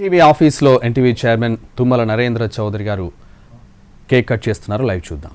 NTV ఆఫీస్లో NTV chairman Tummala Narendra Chowdary garu cake cut చేస్తున్నారు. Live చూద్దాం.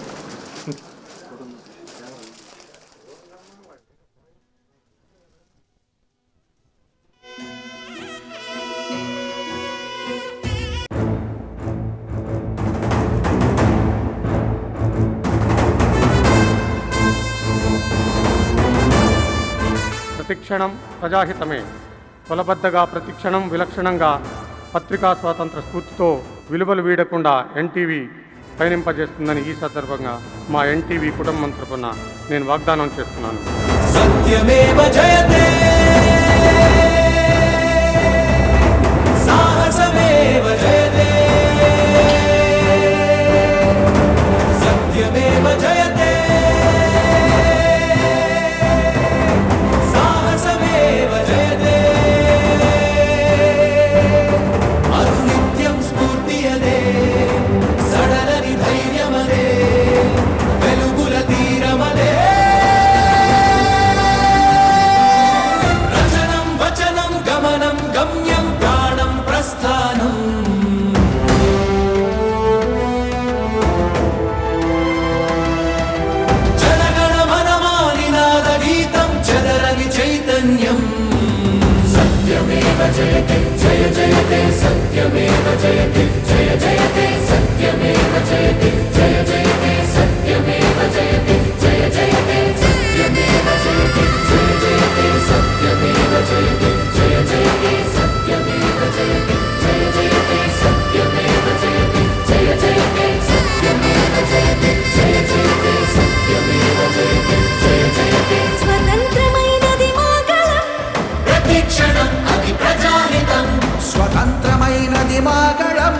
ప్రతిక్షణం ప్రజాహితమే. కొలబద్దగా ప్రతిక్షణం విలక్షణంగా పత్రికా స్వాతంత్ర స్ఫూర్తితో విలువలు వీడకుండా ఎన్టీవీ పయనింపజేస్తుందని ఈ సందర్భంగా మా ఎన్టీవీ కుటుంబం తరపున నేను వాగ్దానం చేస్తున్నాను. సత్యమేవ జయత జయతే జయ జయతే సత్యమేవ జయతే జయ జయతే సత్యమేవ జయతే జయ జయతే సత్యమేవ జయతే జయ జయతే సత్యమేవ జయతే జయ జయతే సత్యమేవ జయతే జయ జయతే సత్యమేవ జయతే జయ జయతే సత్యమేవ జయతే జయ జయతే సత్యమేవ జయతే జయ జయతే స్వతంత్రమైనది మాగళం ప్రతిక్షణం అది ప్రజాహితం. స్వతంత్రమైనది మాగళం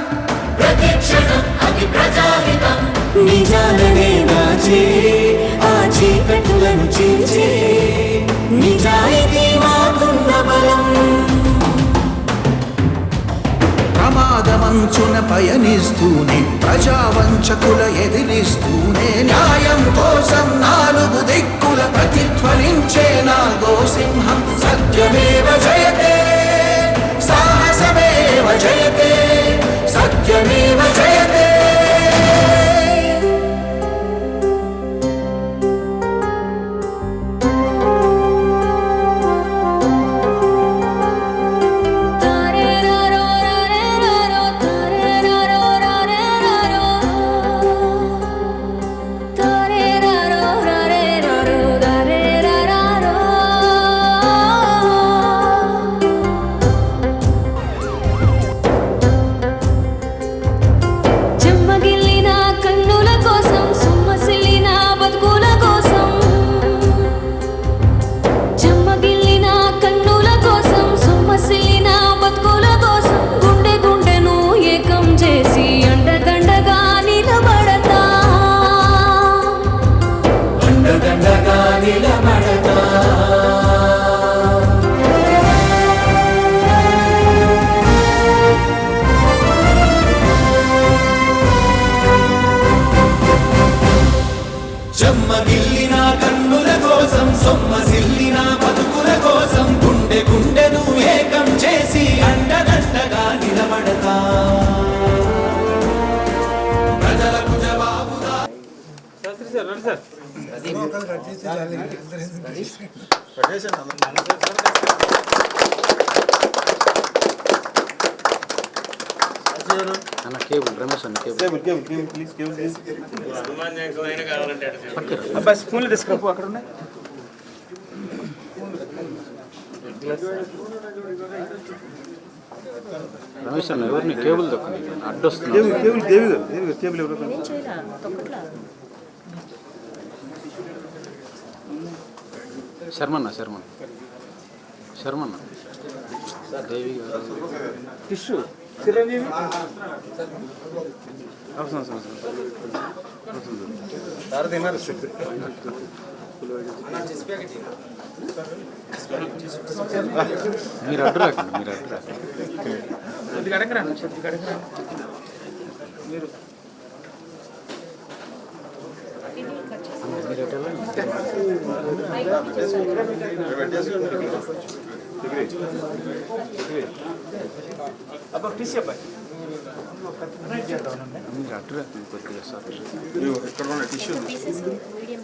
ప్రతిక్షణం అది ప్రజాహితం. నిజాలనే నాచే ఆ చీకటులను చీల్చే నిజాయితీ మాకున్న బలం. ప్రమాదమంచున పయనిస్తూనే ప్రజావంచకుల ఎదిరిస్తూనే. న్యాయం కోసం నాలుగు దిక్కుల ప్రతిధ్వనించే నాలుగో సింహం సత్యమేవ జయతే. నిలబడతా చెమ్మగిల్లిన కన్నుల కోసం సొమ్మసిల్లిన అన్న కేబుల్ రమేష్ అన్న cable. Cable cable cable please cable please. అబ్బాయి స్పూన్లు తీసుకురాపు అక్కడ ఉన్నాయి. రమేష్ అన్న ఎవరిని? కేబుల్ దొక్కని అడ్డొస్తుంది. కేబుల్ కేబుల్ కేబుల్ కేబుల్ ఎవరు శర్మన్న శర్మన్న. శర్మన్న. దేవి గారు. టిష్యూ. చిరంజీవి? అవసరం అవసరం సార్ తిన్నారు. మీరు అడ్డు రాకండి మీరు అడ్డు రాకండి. మీరు అబ్బా టీసీ అబ్బాయి మీరు అడ్డు రాకండి కొద్దిగా సార్ పీసెస్ మీడియం